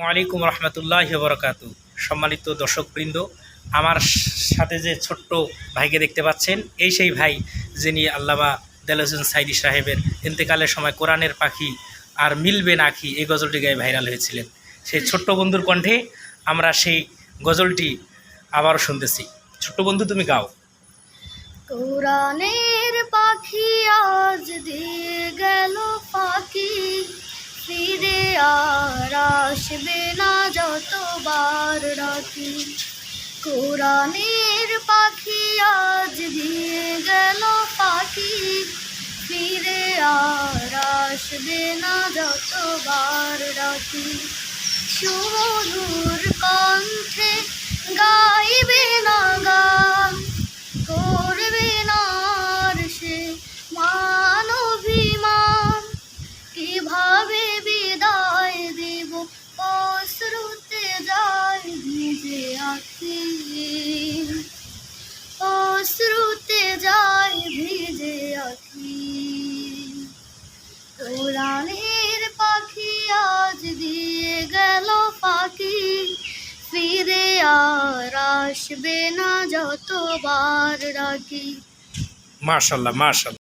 ওয়ালাইকুম রহমতুল্লাহ বরকাতু সম্মানিত দর্শকবৃন্দ, আমার সাথে যে ছোট্ট ভাইকে দেখতে পাচ্ছেন, এই সেই ভাই যিনি আল্লামা দেলহসেন সাইদি সাহেবের ইন্তেকালের সময় কোরআনের পাখি আর মিলবে নাকি এই গজলটি গায়ে ভাইরাল হয়েছিলেন। সেই ছোট্ট বন্ধুর কণ্ঠে আমরা সেই গজলটি আবারও শুনতেছি। ছোট্ট বন্ধু, তুমি গাও। কোরআনের আসবে না যতবার ডাকি। কোরআনের পাখি আজ দিয়ে গেল পাখি ফিরে আর আসবে না যতবার ডাকি। সুমধুর কণ্ঠে ভিজে আখি অশ্রুতে যায় ভিজে আখি কোরআনের পাখি আজ দিয়ে গেল পাখি ফিরে আর আসবে না যতবার রাখি। মার্শাল্লাহ মার্শাল্লাহ